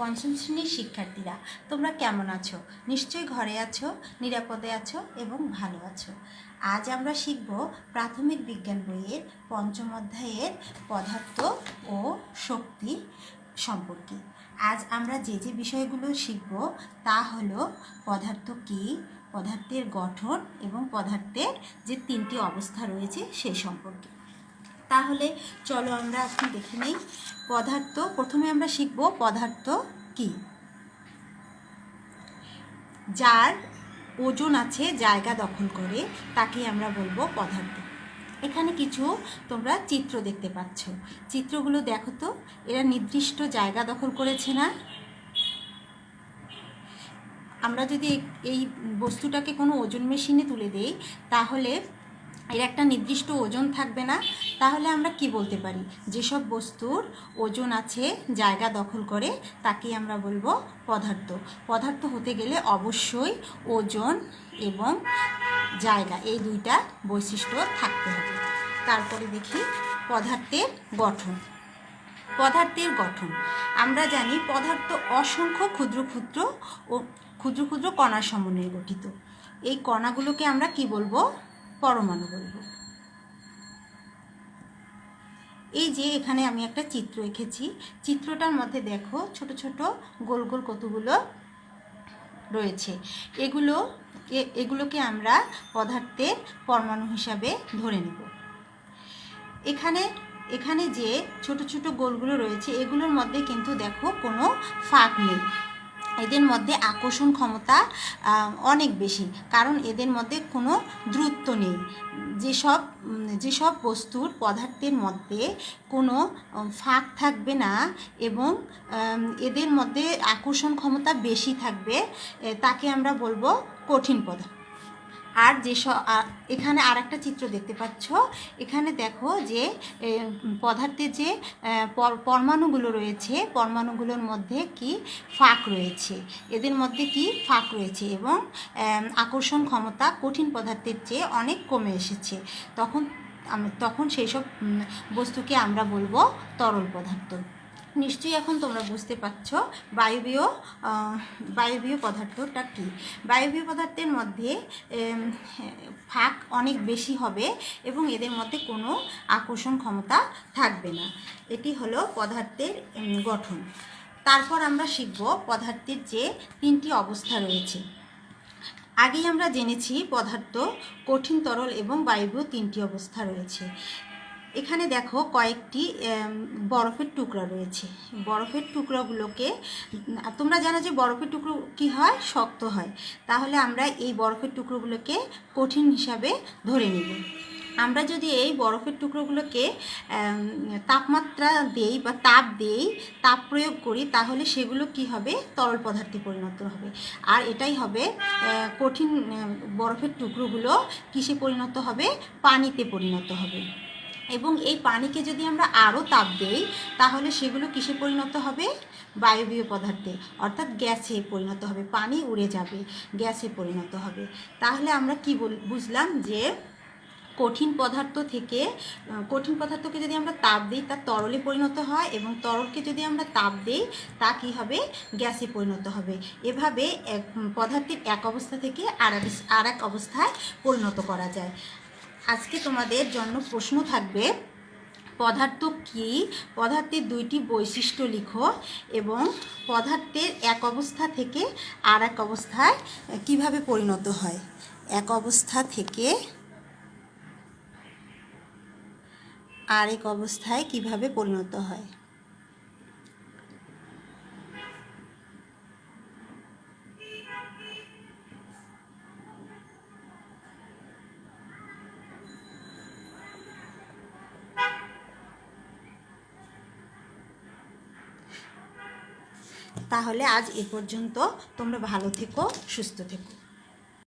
পঞ্চম শ্রেণির শিক্ষার্থীরা, তোমরা কেমন আছো? নিশ্চয়ই ঘরে আছো, নিরাপদে আছো এবং ভালো আছো। আজ আমরা শিখব প্রাথমিক বিজ্ঞান বইয়ের পঞ্চম অধ্যায়ের পদার্থ ও শক্তি সম্পর্কে। আজ আমরা যে যে বিষয়গুলো শিখব, তা হলো পদার্থ কী, পদার্থের গঠন এবং পদার্থের যে তিনটি অবস্থা রয়েছে সেই সম্পর্কে। তাহলে চলো আমরা এখন দেখে নেই। পদার্থ, প্রথমে আমরা শিখব পদার্থ কি। যার ওজন আছে জায়গা দখল করে তাকে আমরা বলব পদার্থ। এখানে কিছু তোমরা চিত্র দেখতে পাচ্ছ। চিত্রগুলো দেখো তো, এরা নির্দিষ্ট জায়গা দখল করেছে না? আমরা যদি এই- বস্তুটাকে কোনো ওজন মেশিনে তুলে দেই, তাহলে এর একটা নির্দিষ্ট ওজন থাকবে না, তাহলে আমরা কি বলতে পারি? যেসব বস্তুর ওজন আছে, জায়গা দখল করে তাকে আমরা বলব পদার্থ। পদার্থ হতে গেলে অবশ্যই ওজন এবং জায়গা, এই দুইটা বৈশিষ্ট্য থাকতে হবে। তারপরে দেখি পদার্থের গঠন। পদার্থের গঠন। আমরা জানি পদার্থ অসংখ্য ক্ষুদ্র ক্ষুদ্র ও ক্ষুদ্র ক্ষুদ্র কণার সমন্বয়ে গঠিত। এই কণাগুলোকে আমরা কি বলব? পরমাণু বলব এই যে এখানে আমি একটা চিত্র এঁকেছি, চিত্রটার মধ্যে দেখো ছোট ছোট গোল গোল কতগুলো রয়েছে। এগুলো এগুলোকে আমরা পদার্থের পরমাণু হিসাবে ধরে নেব। এখানে এখানে যে ছোট ছোট গোলগুলো রয়েছে, এগুলোর মধ্যে কিন্তু দেখো কোনো ফাঁক নেই। এদের মধ্যে আকর্ষণ ক্ষমতা অনেক বেশি। কারণ এদের মধ্যে কোনো দ্রুত নেই। যেসব যেসব বস্তুর পদার্থের মধ্যে কোনো ফাঁক থাকবে না এবং এদের মধ্যে আকর্ষণ ক্ষমতা বেশি থাকবে তাকে আমরা বলব কঠিন পদার্থ। আর যেসব এখানে আর একটা চিত্র দেখতে পাচ্ছ। এখানে দেখো যে এ, পদার্থের যে পরমাণুগুলো রয়েছে পরমাণুগুলোর মধ্যে কি ফাঁক রয়েছে। এদের মধ্যে কি ফাঁক রয়েছে এবং আকর্ষণ ক্ষমতা কঠিন পদার্থের চেয়ে অনেক কমে এসেছে। তখন তখন সেই সব বস্তুকে আমরা বলব তরল পদার্থ। নিশ্চয়ই এখন তোমরা বুঝতে পারছ বায়বীয় বায়বীয় পদার্থটা কী? বায়বীয় পদার্থের মধ্যে ফাঁক অনেক বেশি হবে এবং এদের মধ্যে কোনো আকর্ষণ ক্ষমতা থাকবে না। এটি হলো পদার্থের গঠন। তারপর আমরা শিখব পদার্থের যে তিনটি অবস্থা রয়েছে। আগেই আমরা জেনেছি পদার্থ কঠিন তরল এবং বায়বীয় তিনটি অবস্থা রয়েছে। এখানে দেখো কয়েকটি বরফের টুকরা রয়েছে। বরফের টুকরোগুলোকে, তোমরা জানো যে বরফের টুকরো কি হয়? শক্ত হয়। তাহলে আমরা এই বরফের টুকরোগুলোকে কঠিন হিসাবে ধরে নিব। আমরা যদি এই বরফের টুকরোগুলোকে তাপমাত্রা দেই বা তাপ দেই, তাপ প্রয়োগ করি, তাহলে সেগুলো কি হবে? তরল পদার্থে পরিণত হবে। আর এটাই হবে কঠিন বরফের টুকরোগুলো কিসে পরিণত হবে? পানিতে পরিণত হবে। এবং এই পানিকে যদি আমরা আরও তাপ দেই, তাহলে সেগুলো কিসে পরিণত হবে? বায়বীয় পদার্থে। অর্থাৎ গ্যাসে পরিণত হবে। পানি উড়ে যাবে, গ্যাসে পরিণত হবে। তাহলে আমরা কি বল, বুঝলাম যে কঠিন পদার্থ থেকে কঠিন পদার্থকে যদি আমরা তাপ দিই, তা তরলে পরিণত হয় এবং তরলকে যদি আমরা তাপ দিই, তা কী হবে? গ্যাসে পরিণত হবে। এভাবে এক পদার্থের এক অবস্থা থেকে আর এক অবস্থায় পরিণত করা যায়। আজকে তোমাদের জন্য প্রশ্ন থাকবে পদার্থ কি? পদার্থের দুইটি বৈশিষ্ট্য লিখো এবং পদার্থের এক অবস্থা থেকে আর এক অবস্থায় কীভাবে পরিণত হয়? এক অবস্থা থেকে আরেক অবস্থায় কীভাবে পরিণত হয়? তাহলে আজ এ পর্যন্ত তোমরা ভালো থেকো সুস্থ থেকো।